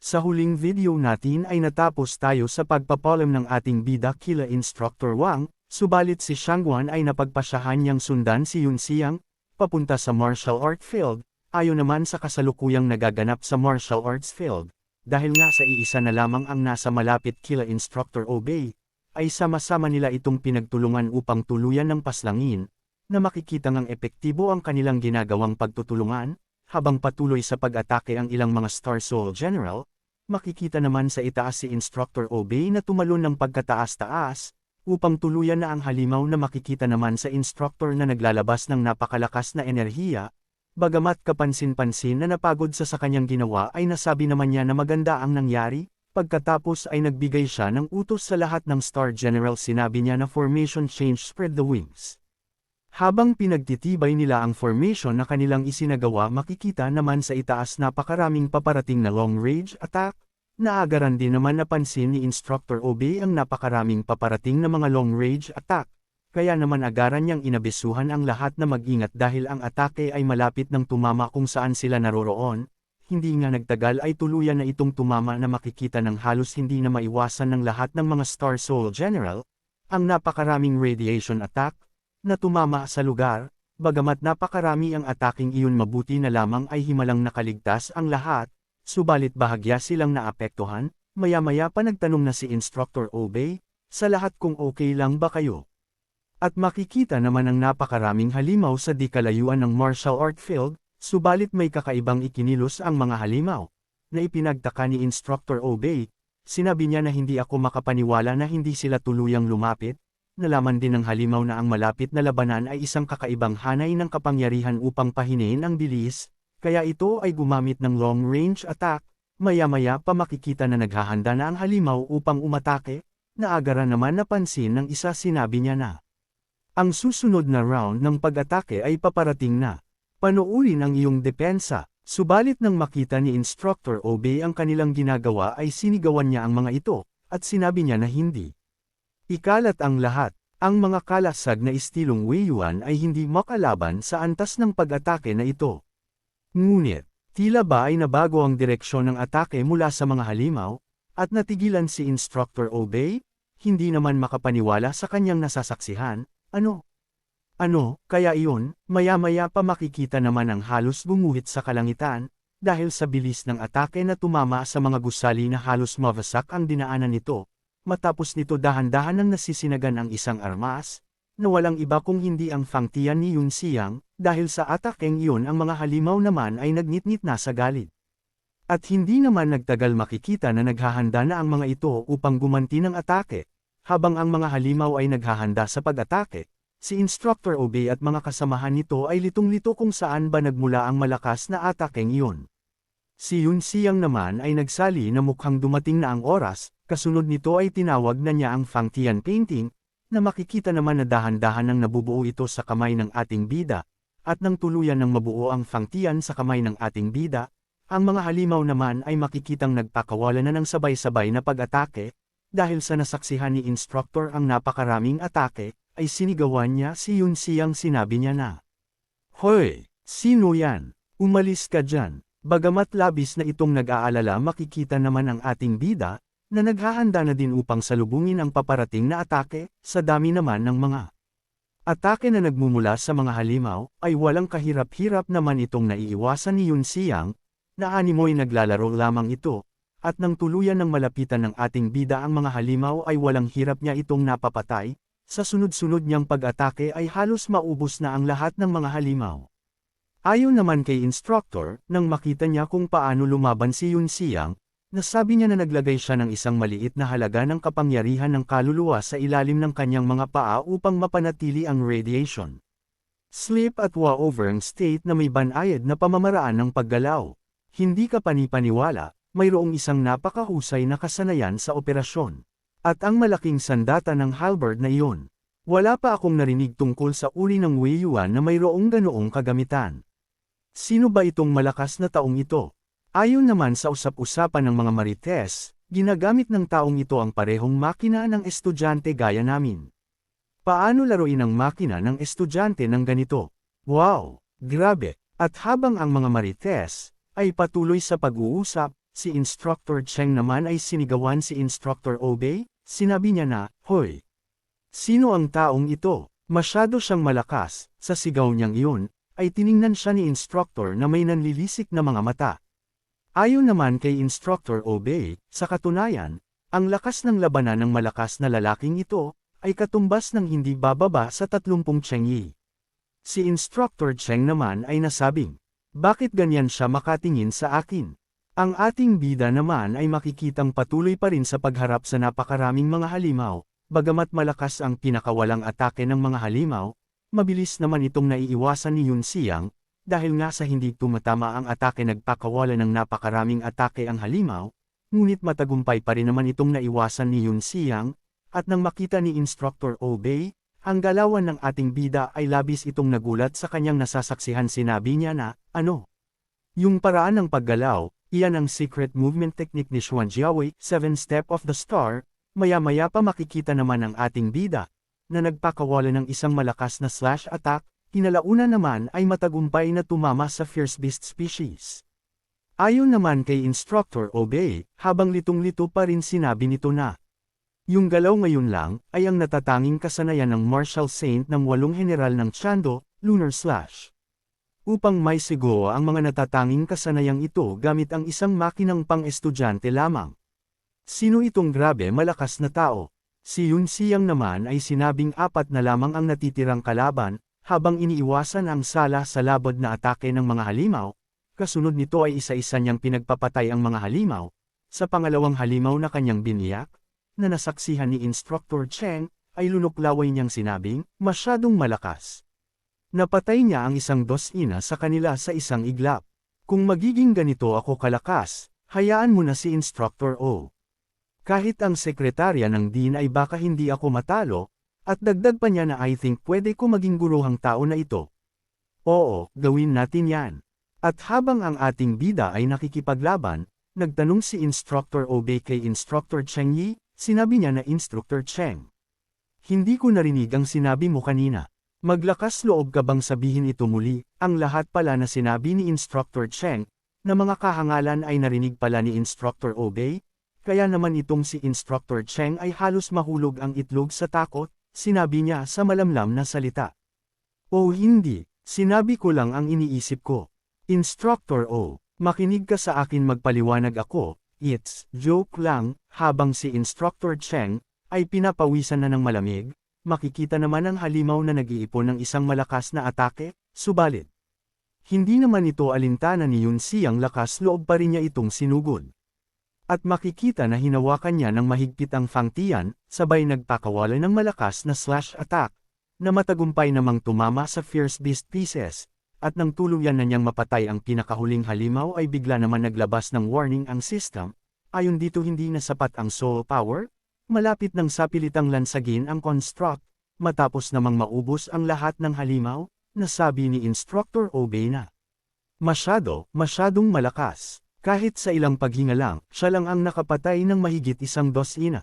Sa huling video natin ay natapos tayo sa pagpapalam ng ating bida kila Instructor Wang, subalit si Shangguan ay napagpasyahan niyang sundan si Yun Xiang, papunta sa martial art field, ayon naman sa kasalukuyang nagaganap sa martial arts field. Dahil nga sa iisa na lamang ang nasa malapit kila Instructor Obey, ay sama-sama nila itong pinagtulungan upang tuluyan ng paslangin, na makikita ngang epektibo ang kanilang ginagawang pagtutulungan, habang patuloy sa pag-atake ang ilang mga Star Soul General, makikita naman sa itaas si Instructor Obey na tumalon ng pagkataas-taas, upang tuluyan na ang halimaw na makikita naman sa instructor na naglalabas ng napakalakas na enerhiya, bagamat kapansin-pansin na napagod sa sa kanyang ginawa ay nasabi naman niya na maganda ang nangyari, pagkatapos ay nagbigay siya ng utos sa lahat ng Star General sinabi niya na formation change spread the wings. Habang pinagtitibay nila ang formation na kanilang isinagawa makikita naman sa itaas napakaraming paparating na long-range attack, naagaran din naman napansin ni Instructor Obey ang napakaraming paparating na mga long-range attack, kaya naman agaran niyang inabesuhan ang lahat na mag-ingat dahil ang atake ay malapit ng tumama kung saan sila naroroon, hindi nga nagtagal ay tuluyan na itong tumama na makikita ng halos hindi na maiwasan ng lahat ng mga Star Soul General, ang napakaraming radiation attack, na tumama sa lugar, bagamat napakarami ang ataking iyon mabuti na lamang ay himalang nakaligtas ang lahat, subalit bahagya silang naapektuhan, maya-maya pa nagtanong na si Instructor Obey, sa lahat kung okay lang ba kayo. At makikita naman ang napakaraming halimaw sa di kalayuan ng martial art field, subalit may kakaibang ikinilos ang mga halimaw, na ipinagtaka ni Instructor Obey, sinabi niya na hindi ako makapaniwala na hindi sila tuluyang lumapit, nalaman din ng halimaw na ang malapit na labanan ay isang kakaibang hanay ng kapangyarihan upang pahinain ang bilis, kaya ito ay gumamit ng long-range attack, maya-maya pa makikita na naghahanda na ang halimaw upang umatake, naagaran naman napansin ng isa sinabi niya na. Ang susunod na round ng pag-atake ay paparating na. Panoorin ang iyong depensa, subalit nang makita ni Instructor Obey ang kanilang ginagawa ay sinigawan niya ang mga ito, at sinabi niya na hindi. Ikalat ang lahat. Ang mga kalasag na istilong Weiyuan ay hindi makalaban sa antas ng pag-atake na ito. Ngunit, tila ba ay nabago ang direksyon ng atake mula sa mga halimaw, at natigilan si Instructor Obey? Hindi naman makapaniwala sa kanyang nasasaksihan, ano? Ano, kaya iyon, maya-maya pa makikita naman ang halos bumuhit sa kalangitan, dahil sa bilis ng atake na tumama sa mga gusali na halos mawasak ang dinaanan nito, Matapos nito dahan-dahan nang nasisinagan ang isang armas, na walang iba kung hindi ang fangtian ni Yun Xiang, dahil sa atakeng iyon ang mga halimaw naman ay nagnitnit na sa galit. At hindi naman nagtagal makikita na naghahanda na ang mga ito upang gumanti ng atake, habang ang mga halimaw ay naghahanda sa pag-atake, si Instructor Obey at mga kasamahan nito ay litong-lito kung saan ba nagmula ang malakas na atakeng iyon. Si Yun Xiang naman ay nagsali na mukhang dumating na ang oras, Kasunod nito ay tinawag na niya ang Fangtian painting, na makikita naman na dahan-dahan nang nabubuo ito sa kamay ng ating bida, at nang tuluyan ng mabuo ang Fangtian sa kamay ng ating bida, ang mga halimaw naman ay makikitang nagpakawala na ng sabay-sabay na pag-atake, dahil sa nasaksihan ni instructor ang napakaraming atake, ay sinigawan niya si Yun Siyang sinabi niya na. Hoy, sino yan? Umalis ka dyan. Bagamat labis na itong nag-aalala makikita naman ang ating bida, na naghahanda na din upang salubungin ang paparating na atake, sa dami naman ng mga atake na nagmumula sa mga halimaw, ay walang kahirap-hirap naman itong naiiwasan ni Yun Siyang, na animoy naglalaro lamang ito, at nang tuluyan ng malapitan ng ating bida ang mga halimaw ay walang hirap niya itong napapatay, sa sunod-sunod niyang pag-atake ay halos maubos na ang lahat ng mga halimaw. Ayon naman kay instructor, nang makita niya kung paano lumaban si Yun Siyang, Nasabi niya na naglagay siya ng isang maliit na halaga ng kapangyarihan ng kaluluwa sa ilalim ng kanyang mga paa upang mapanatili ang radiation. Sleep at wa-over ang state na may banayad na pamamaraan ng paggalaw. Hindi ka panipaniwala, mayroong isang napakahusay na kasanayan sa operasyon. At ang malaking sandata ng halberd na iyon. Wala pa akong narinig tungkol sa uri ng Wei Yuan na mayroong ganoong kagamitan. Sino ba itong malakas na taong ito? Ayon naman sa usap-usapan ng mga marites, ginagamit ng taong ito ang parehong makina ng estudyante gaya namin. Paano laruin ang makina ng estudyante ng ganito? Wow! Grabe! At habang ang mga marites ay patuloy sa pag-uusap, si Instructor Cheng naman ay sinigawan si Instructor Obey, sinabi niya na, Hoy! Sino ang taong ito? Masyado siyang malakas, sa sigaw niyang iyon, ay tiningnan siya ni Instructor na may nanlilisik na mga mata. Ayon naman kay Instructor Obey, sa katunayan, ang lakas ng labanan ng malakas na lalaking ito, ay katumbas ng hindi bababa sa 30 Chengyi. Si Instructor Cheng naman ay nasabing, bakit ganyan siya makatingin sa akin? Ang ating bida naman ay makikitang patuloy pa rin sa pagharap sa napakaraming mga halimaw, bagamat malakas ang pinakawalang atake ng mga halimaw, mabilis naman itong naiiwasan ni Yun Siang, dahil nga sa hindi tumatama ang atake nagpakawala ng napakaraming atake ang halimaw, ngunit matagumpay pa rin naman itong naiwasan ni Yun Siang, at nang makita ni Instructor Obey, ang galawan ng ating bida ay labis itong nagulat sa kanyang nasasaksihan sinabi niya na, ano? Yung paraan ng paggalaw, iyan ang secret movement technique ni Xuan Jiaowei, 7 Step of the Star, maya-maya pa makikita naman ang ating bida, na nagpakawala ng isang malakas na slash attack, kinalauna naman ay matagumpay na tumama sa Fierce Beast species. Ayon naman kay Instructor Obey, habang litong-lito pa rin sinabi nito na, yung galaw ngayon lang, ay ang natatanging kasanayan ng Marshal Saint ng walong general ng Chando, Lunar Slash. Upang may sigo ang mga natatanging kasanayang ito gamit ang isang makinang pang-estudyante lamang. Sino itong grabe malakas na tao? Si Yun Siyang naman ay sinabing apat na lamang ang natitirang kalaban, habang iniiwasan ang sala sa labod na atake ng mga halimaw, kasunod nito ay isa-isa niyang pinagpapatay ang mga halimaw, sa pangalawang halimaw na kanyang biniyak, na nasaksihan ni Instructor Cheng, ay lunuklaway niyang sinabing, masyadong malakas. Napatay niya ang isang dos-ina sa kanila sa isang iglap. Kung magiging ganito ako kalakas, hayaan mo na si Instructor O. Kahit ang sekretarya ng Dean ay baka hindi ako matalo, at dagdag pa niya na I think pwede ko maging guruhang tao na ito. Oo, gawin natin yan. At habang ang ating bida ay nakikipaglaban, nagtanong si Instructor Obey kay Instructor Cheng Yi, Sinabi niya na Instructor Cheng. Hindi ko narinig ang sinabi mo kanina. Maglakas loob ka bang sabihin ito muli, ang lahat pala na sinabi ni Instructor Cheng, na mga kahangalan ay narinig pala ni Instructor Obey, kaya naman itong si Instructor Cheng ay halos mahulog ang itlog sa takot, sinabi niya sa malamlam na salita. O hindi, sinabi ko lang ang iniisip ko. Instructor O, makinig ka sa akin magpaliwanag ako, It's joke lang, habang si Instructor Cheng ay pinapawisan na ng malamig, makikita naman ang halimaw na nag-iipon ng isang malakas na atake, subalit. Hindi naman ito alintana ni Yun Siyang lakas loob pa rin niya itong sinugod. At makikita na hinawakan niya ng mahigpit ang fangtian, sabay nagpakawala ng malakas na slash attack, na matagumpay namang tumama sa Fierce Beast pieces, at nang tuluyan na niyang mapatay ang pinakahuling halimaw ay bigla naman naglabas ng warning ang system, ayon dito hindi na sapat ang soul power, malapit nang sapilitang lansagin ang construct, matapos namang maubos ang lahat ng halimaw, nasabi ni Instructor Obey na. Masyado, masyadong malakas. Kahit sa ilang paghinga lang, siya lang ang nakapatay ng mahigit isang dosina.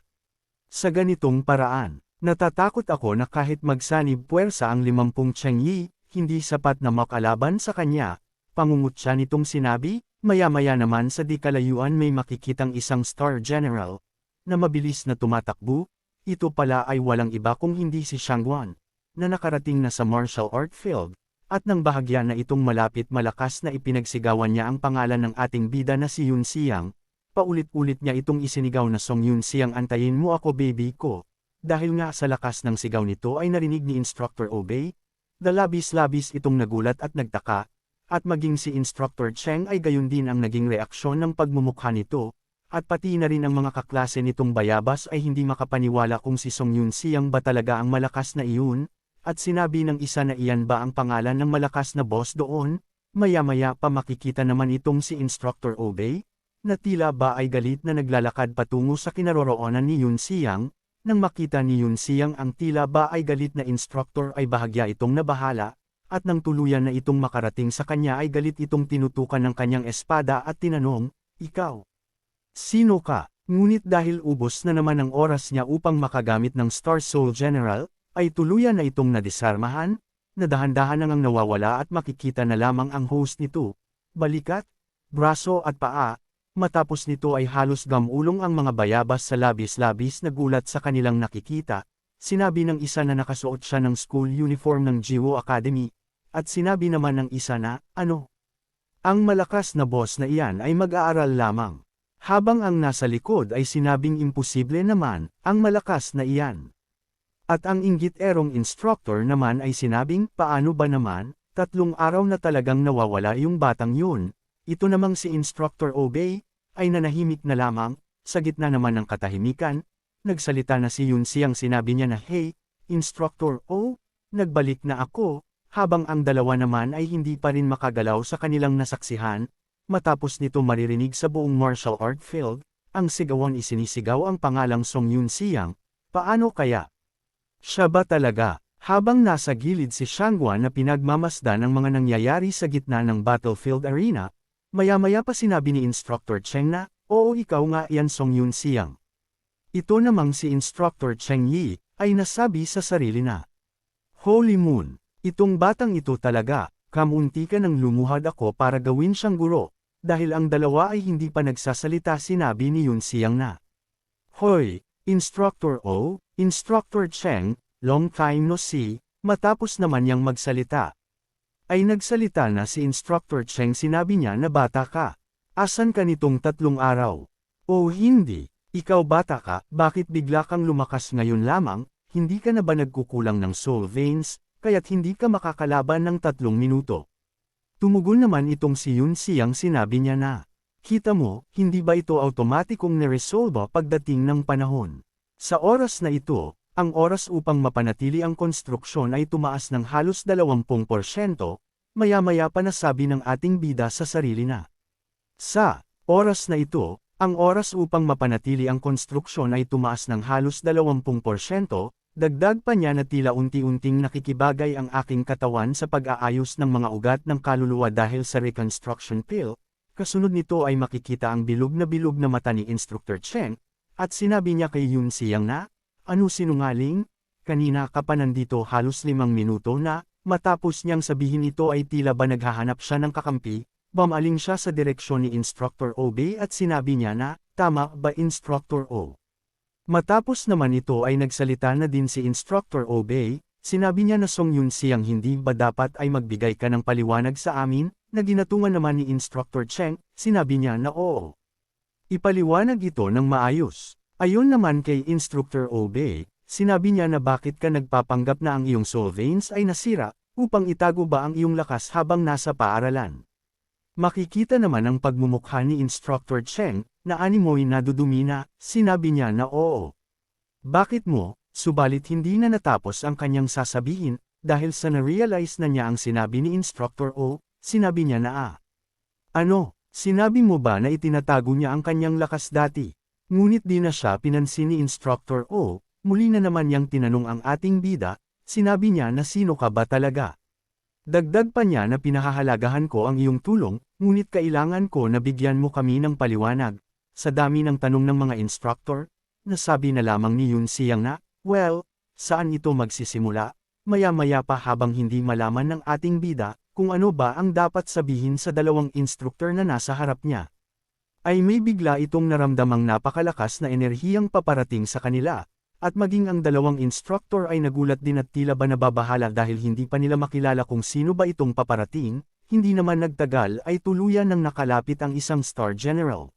Sa ganitong paraan, natatakot ako na kahit magsanib puwersa ang limampung Chengyi, hindi sapat na makalaban sa kanya, pangungutya nitong sinabi, maya-maya naman sa di kalayuan may makikitang isang Star General, na mabilis na tumatakbo, ito pala ay walang iba kung hindi si Shangguan, na nakarating na sa martial art field, at nang bahagya na itong malapit malakas na ipinagsigawan niya ang pangalan ng ating bida na si Yun Siang, paulit-ulit niya itong isinigaw na Song Yun Siang antayin mo ako baby ko, dahil nga sa lakas ng sigaw nito ay narinig ni Instructor Obey, Dalabis-labis itong nagulat at nagtaka, at maging si Instructor Cheng ay gayon din ang naging reaksyon ng pagmumukha nito, at pati na rin ang mga kaklase nitong bayabas ay hindi makapaniwala kung si Song Yun Siyang ba talaga ang malakas na iyon, at sinabi ng isa na iyan ba ang pangalan ng malakas na boss doon, maya-maya pa makikita naman itong si Instructor Obey, na tila ba ay galit na naglalakad patungo sa kinaroroonan ni Yun Siyang, nang makita ni Yun Siyang ang tila ba ay galit na instructor ay bahagya itong nabahala, at nang tuluyan na itong makarating sa kanya ay galit itong tinutukan ng kanyang espada at tinanong, Ikaw? Sino ka? Ngunit dahil ubos na naman ang oras niya upang makagamit ng Star Soul General, ay tuluyan na itong nadisarmahan, na dahan-dahan nang nawawala at makikita na lamang ang host nito, balikat, braso at paa, matapos nito ay halos gamulong ang mga bayabas sa labis-labis na gulat sa kanilang nakikita, sinabi ng isa na nakasuot siya ng school uniform ng Jiwo Academy, at sinabi naman ng isa na, ano? Ang malakas na boss na iyan ay mag-aaral lamang. Habang ang nasa likod ay sinabing imposible naman, ang malakas na iyan. At ang inggit-erong instructor naman ay sinabing, paano ba naman, tatlong araw na talagang nawawala yung batang yun. Ito namang si Instructor Obey, ay nanahimik na lamang, sa gitna naman ng katahimikan, nagsalita na si Yun siyang sinabi niya na hey, Instructor O, nagbalik na ako, habang ang dalawa naman ay hindi pa rin makagalaw sa kanilang nasaksihan, matapos nito maririnig sa buong martial art field, ang sigawan isinisigaw ang pangalang Song Yun Siyang, paano kaya? Siya ba talaga? Habang nasa gilid si Shangguan na pinagmamasdan ang mga nangyayari sa gitna ng battlefield arena, maya-maya pa sinabi ni Instructor Cheng na, oo ikaw nga yan Song Yun Siyang. Ito namang si Instructor Cheng Yi, ay nasabi sa sarili na, Holy Moon, itong batang ito talaga, kamunti ka nang lumuhad ako para gawin siyang guro, dahil ang dalawa ay hindi pa nagsasalita sinabi ni Yun Siyang na. Hoy, Instructor O, Instructor Cheng, long time no see, matapos naman niyang magsalita. Ay nagsalita na si Instructor Cheng sinabi niya na bata ka. Asan ka nitong tatlong araw? O hindi, ikaw bata ka, bakit bigla kang lumakas ngayon lamang, hindi ka na ba nagkukulang ng soul veins, kaya't hindi ka makakalaban ng tatlong minuto? Tumugon naman itong si Yun Siyang sinabi niya na, Kita mo, hindi ba ito automatikong niresolba pagdating ng panahon? Sa oras na ito, ang oras upang mapanatili ang konstruksyon ay tumaas ng halos 20%, maya-maya pa nasabi ng ating bida sa sarili na. Sa oras na ito, ang oras upang mapanatili ang konstruksyon ay tumaas ng halos 20%, dagdag pa niya na tila unti-unting nakikibagay ang aking katawan sa pag-aayos ng mga ugat ng kaluluwa dahil sa reconstruction pill, Kasunod nito ay makikita ang bilog na bilog na mata ni Instructor Cheng, at sinabi niya kay Yun Siyang na, Ano sinungaling? Kanina ka pa nandito halos limang minuto na, matapos niyang sabihin ito ay tila ba naghahanap siya ng kakampi, bamaling siya sa direksyon ni Instructor Obey at sinabi niya na, Tama ba Instructor O? Matapos naman ito ay nagsalita na din si Instructor Obey, sinabi niya na Song Yun Siyang hindi ba dapat ay magbigay ka ng paliwanag sa amin, na ginatungan naman ni Instructor Cheng, sinabi niya na oo. Ipaliwanag ito ng maayos. Ayon naman kay Instructor Obey, sinabi niya na bakit ka nagpapanggap na ang iyong soul veins ay nasira, upang itago ba ang iyong lakas habang nasa paaralan. Makikita naman ang pagmumukha ni Instructor Cheng, na animoy nadudumi na, sinabi niya na oo. Bakit mo, subalit hindi na natapos ang kanyang sasabihin, dahil sa na-realize na niya ang sinabi ni Instructor O, sinabi niya na ah. Ano, sinabi mo ba na itinatago niya ang kanyang lakas dati? Ngunit di na siya pinansin ni Instructor O, muli na naman niyang tinanong ang ating bida, sinabi niya na sino ka ba talaga? Dagdag pa niya na pinahahalagahan ko ang iyong tulong, ngunit kailangan ko na bigyan mo kami ng paliwanag. Sa dami ng tanong ng mga instructor, nasabi na lamang ni Yun Siyang na, well, saan ito magsisimula? Maya-maya pa habang hindi malaman ng ating bida, kung ano ba ang dapat sabihin sa dalawang instructor na nasa harap niya. Ay may bigla itong naramdamang napakalakas na enerhiyang paparating sa kanila, at maging ang dalawang instructor ay nagulat din at tila ba nababahala dahil hindi pa nila makilala kung sino ba itong paparating, hindi naman nagtagal ay tuluyan nang nakalapit ang isang Star General.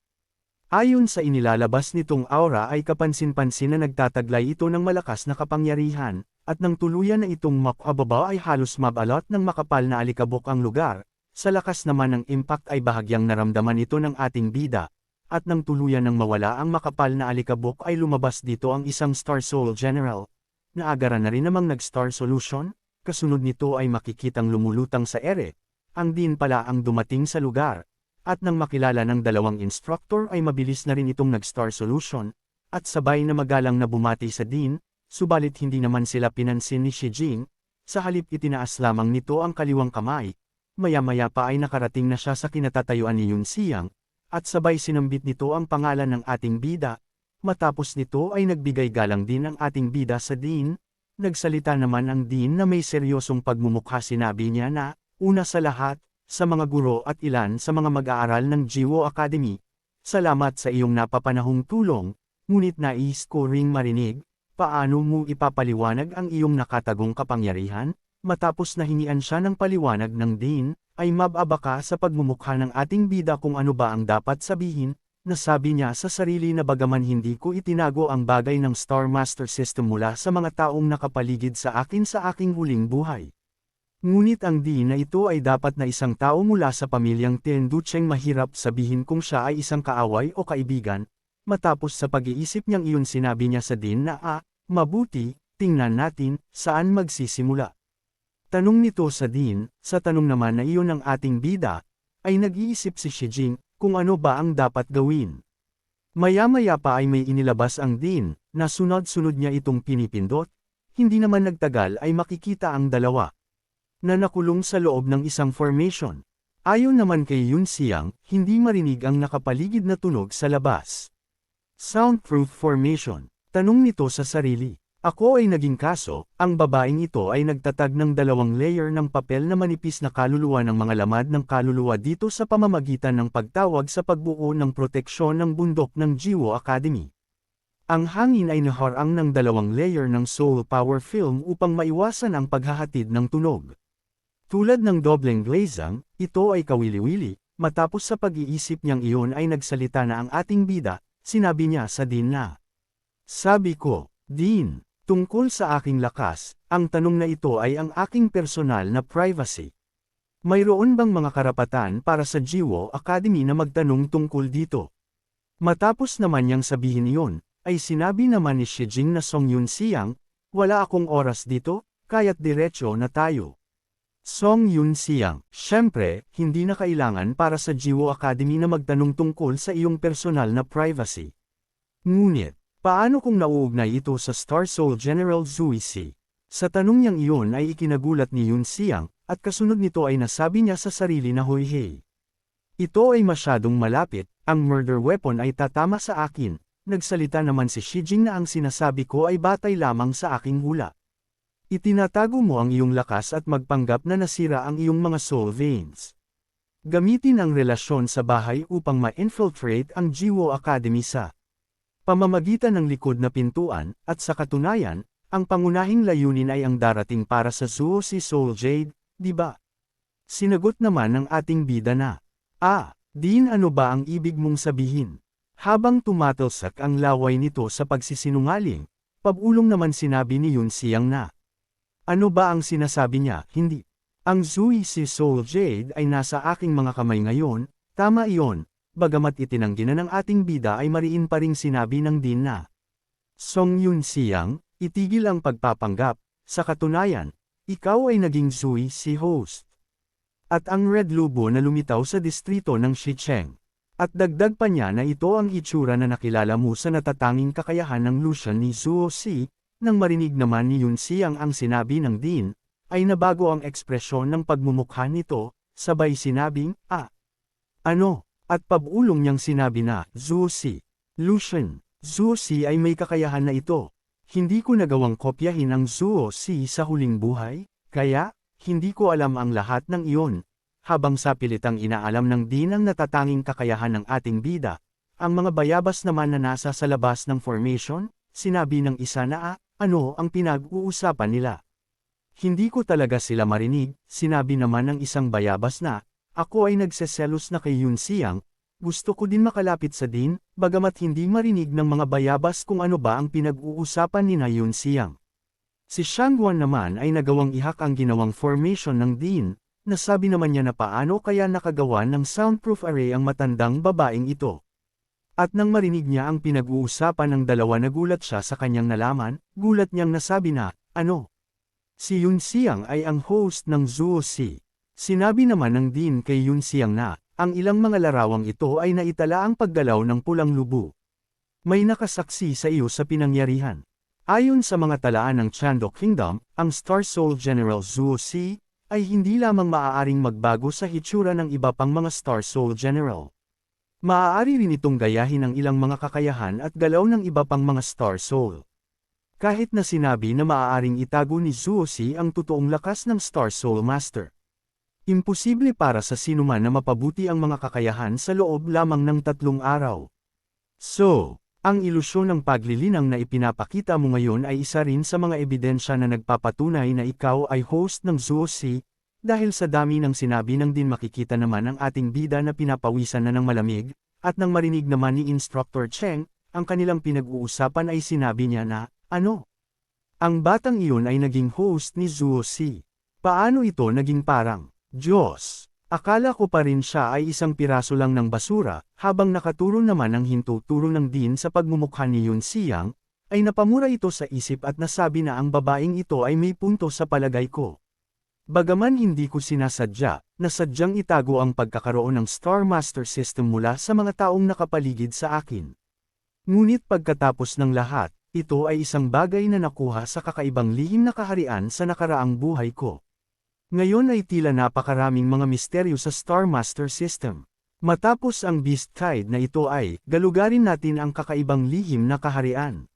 Ayon sa inilalabas nitong aura ay kapansin-pansin na nagtataglay ito ng malakas na kapangyarihan, at nang tuluyan na itong makababa ay halos mabalot ng makapal na alikabok ang lugar, sa lakas naman ng impact ay bahagyang naramdaman ito ng ating bida, at nang tuluyan ng mawala ang makapal na alikabok ay lumabas dito ang isang Star Soul General. Naagara na rin namang nag-Star Solution, kasunod nito ay makikitang lumulutang sa ere, ang din pala ang dumating sa lugar, at nang makilala ng dalawang instructor ay mabilis na rin itong nag-Star Solution, at sabay na magalang na bumati sa Dean, subalit hindi naman sila pinansin ni Shi Jing, sa halip itinaas lamang nito ang kaliwang kamay, maya-maya pa ay nakarating na siya sa kinatatayuan ni Yun Siyang, at sabay sinambit nito ang pangalan ng ating bida, matapos nito ay nagbigay galang din ang ating bida sa Dean, nagsalita naman ang Dean na may seryosong pagmumukha sinabi niya na, una sa lahat, sa mga guro at ilan sa mga mag-aaral ng Jiwo Academy, salamat sa iyong napapanahong tulong, ngunit nais ko ring marinig, paano mo ipapaliwanag ang iyong nakatagong kapangyarihan? Matapos na hingian siya ng paliwanag ng Dean, ay mababa ka sa pagmumukha ng ating bida kung ano ba ang dapat sabihin, nasabi niya sa sarili na bagaman hindi ko itinago ang bagay ng Star Master System mula sa mga taong nakapaligid sa akin sa aking huling buhay. Ngunit ang di na ito ay dapat na isang tao mula sa pamilyang Tenducheng mahirap sabihin kung siya ay isang kaaway o kaibigan, matapos sa pag-iisip niyang iyon sinabi niya sa din na ah, mabuti, tingnan natin, saan magsisimula. Tanong nito sa Dean, sa tanong naman na iyon ng ating bida, ay nag-iisip si Shijing, kung ano ba ang dapat gawin. Maya-maya pa ay may inilabas ang Dean, na sunod-sunod niya itong pinipindot, hindi naman nagtagal ay makikita ang dalawa. Na nakulong sa loob ng isang formation. Ayon naman kay Yun Siang, hindi marinig ang nakapaligid na tunog sa labas. Soundproof formation. Tanong nito sa sarili. Ako ay naging kaso, ang babaeng ito ay nagtatag ng dalawang layer ng papel na manipis na kaluluwa ng mga lamad ng kaluluwa dito sa pamamagitan ng pagtawag sa pagbuo ng proteksyon ng bundok ng Jiwo Academy. Ang hangin ay naharang ng dalawang layer ng soul power film upang maiwasan ang paghahatid ng tunog. Tulad ng dobleng glazang, ito ay kawili-wili, matapos sa pag-iisip niyang iyon ay nagsalita na ang ating bida, sinabi niya sa Dean na. Sabi ko, Dean, Tungkol sa aking lakas, ang tanong na ito ay ang aking personal na privacy. Mayroon bang mga karapatan para sa Jiwo Academy na magtanong tungkol dito? Matapos naman niyang sabihin iyon, ay sinabi naman ni Shijing na Song Yun Siang, wala akong oras dito, kaya't diretso na tayo. Song Yun Siang, syempre, hindi na kailangan para sa Jiwo Academy na magtanong tungkol sa iyong personal na privacy. Ngunit, Paano kung nauugnay ito sa Star Soul General Zui Si? Sa tanong niyang iyon ay ikinagulat ni Yun Siang, at kasunod nito ay nasabi niya sa sarili na hoy hey. Ito ay masyadong malapit, ang murder weapon ay tatama sa akin, nagsalita naman si Shijing na ang sinasabi ko ay batay lamang sa aking hula. Itinatago mo ang iyong lakas at magpanggap na nasira ang iyong mga soul veins. Gamitin ang relasyon sa bahay upang ma-infiltrate ang Jiwo Academy sa pamamagitan ng likod na pintuan, at sa katunayan, ang pangunahing layunin ay ang darating para sa Zuo si Soul Jade, di ba? Sinagot naman ng ating bida na, Ah, din ano ba ang ibig mong sabihin? Habang tumatalsak ang laway nito sa pagsisinungaling, pabulong naman sinabi ni Yun Siyang na. Ano ba ang sinasabi niya, hindi? Ang Zui si Soul Jade ay nasa aking mga kamay ngayon, tama iyon, bagamat itinanggi na ng ating bida ay mariin pa ring sinabi ng din na. Song Yun Siang, itigil ang pagpapanggap, sa katunayan, ikaw ay naging Zui si host. At ang Red Lubo na lumitaw sa distrito ng Shicheng. At dagdag pa niya na ito ang itsura na nakilala mo sa natatanging kakayahan ng Lucian ni Zuo Si, nang marinig naman ni Yun Siang ang sinabi ng Din, ay nabago ang ekspresyon ng pagmumukha nito, sabay sinabing, ah, ano, at pabulong niyang sinabi na, Zusi, Lucian, Zusi ay may kakayahan na ito. Hindi ko nagawang kopyahin ang Zuo-si sa huling buhay, kaya, hindi ko alam ang lahat ng iyon. Habang sa pilitang inaalam ng dinang natatanging kakayahan ng ating bida, ang mga bayabas naman na nasa sa labas ng formation, sinabi ng isa na ah, ano ang pinag-uusapan nila. Hindi ko talaga sila marinig, sinabi naman ng isang bayabas na, ako ay nagseselos na kay Yun Siang, gusto ko din makalapit sa din, bagamat hindi marinig ng mga bayabas kung ano ba ang pinag-uusapan ni na Yun Siang. Si Shangguan naman ay nagawang ihak ang ginawang formation ng din, nasabi naman niya na paano kaya nakagawa ng soundproof array ang matandang babaeng ito. At nang marinig niya ang pinag-uusapan ng dalawa nagulat siya sa kanyang nalaman, gulat niyang nasabi na, ano? Si Yun Siang ay ang host ng Zuo Si. Sinabi naman ng Dean kay Yun Siang na, ang ilang mga larawang ito ay naitala ang paggalaw ng pulang lubu. May nakasaksi sa iyo sa pinangyarihan. Ayon sa mga talaan ng Chando Kingdom, ang Star Soul General Zuo Si, ay hindi lamang maaaring magbago sa hitsura ng iba pang mga Star Soul General. Maaari rin itong gayahin ang ilang mga kakayahan at galaw ng iba pang mga Star Soul. Kahit na sinabi na maaaring itago ni Zuo Si ang totoong lakas ng Star Soul Master. Imposible para sa sinuman na mapabuti ang mga kakayahan sa loob lamang ng tatlong araw. So, ang ilusyon ng paglilinang na ipinapakita mo ngayon ay isa rin sa mga ebidensya na nagpapatunay na ikaw ay host ng Zuosi, dahil sa dami ng sinabi ng din makikita naman ang ating bida na pinapawisan na ng malamig, at nang marinig naman ni Instructor Cheng, ang kanilang pinag-uusapan ay sinabi niya na, ano? Ang batang iyon ay naging host ni Zuosi. Paano ito naging parang, Diyos? Akala ko pa rin siya ay isang piraso lang ng basura, habang nakaturo naman ang hintuturo ng din sa pagmumukha ni Yun Siyang, ay napamura ito sa isip at nasabi na ang babaeng ito ay may punto sa palagay ko. Bagaman hindi ko sinasadya, nasadyang itago ang pagkakaroon ng Star Master System mula sa mga taong nakapaligid sa akin. Ngunit pagkatapos ng lahat, ito ay isang bagay na nakuha sa kakaibang lihim na kaharian sa nakaraang buhay ko. Ngayon ay tila napakaraming mga misteryo sa Star Master System. Matapos ang Beast Tide na ito ay, galugarin natin ang kakaibang lihim na kaharian.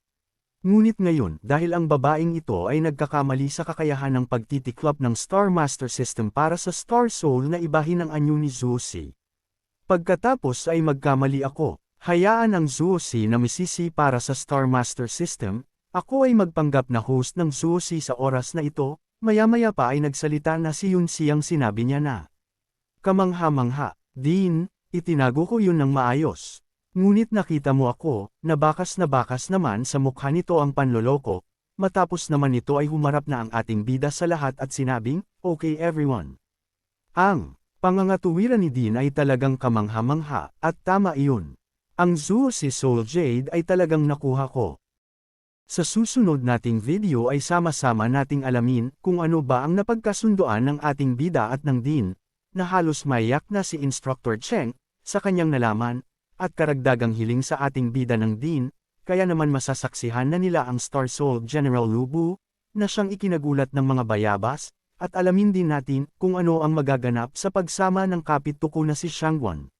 Ngunit ngayon, dahil ang babaeng ito ay nagkakamali sa kakayahan ng pagtitiklop ng Star Master System para sa Star Soul na ibahin ang anyo ni Zusi. Pagkatapos ay magkamali ako, hayaan ang Zusi na misisi para sa Star Master System, ako ay magpanggap na host ng Zusi sa oras na ito, maya-maya pa ay nagsalita na si Yun Siyang sinabi niya na. Kamangha-mangha, Dean, itinago ko yun ng maayos. Ngunit nakita mo ako, na bakas na bakas naman sa mukha nito ang panloloko, matapos naman ito ay humarap na ang ating bida sa lahat at sinabing, okay everyone. Ang pangangatuwiran ni Dean ay talagang kamangha-mangha, at tama iyon. Ang zoo si Soul Jade ay talagang nakuha ko. Sa susunod nating video ay sama-sama nating alamin kung ano ba ang napagkasundoan ng ating bida at ng Dean, na halos mayak na si Instructor Cheng, sa kanyang nalaman, at karagdagang hiling sa ating bida ng Dean, kaya naman masasaksihan na nila ang Star Soul General Lubu, na siyang ikinagulat ng mga bayabas, at alamin din natin kung ano ang magaganap sa pagsama ng kapituko na si Shangwan.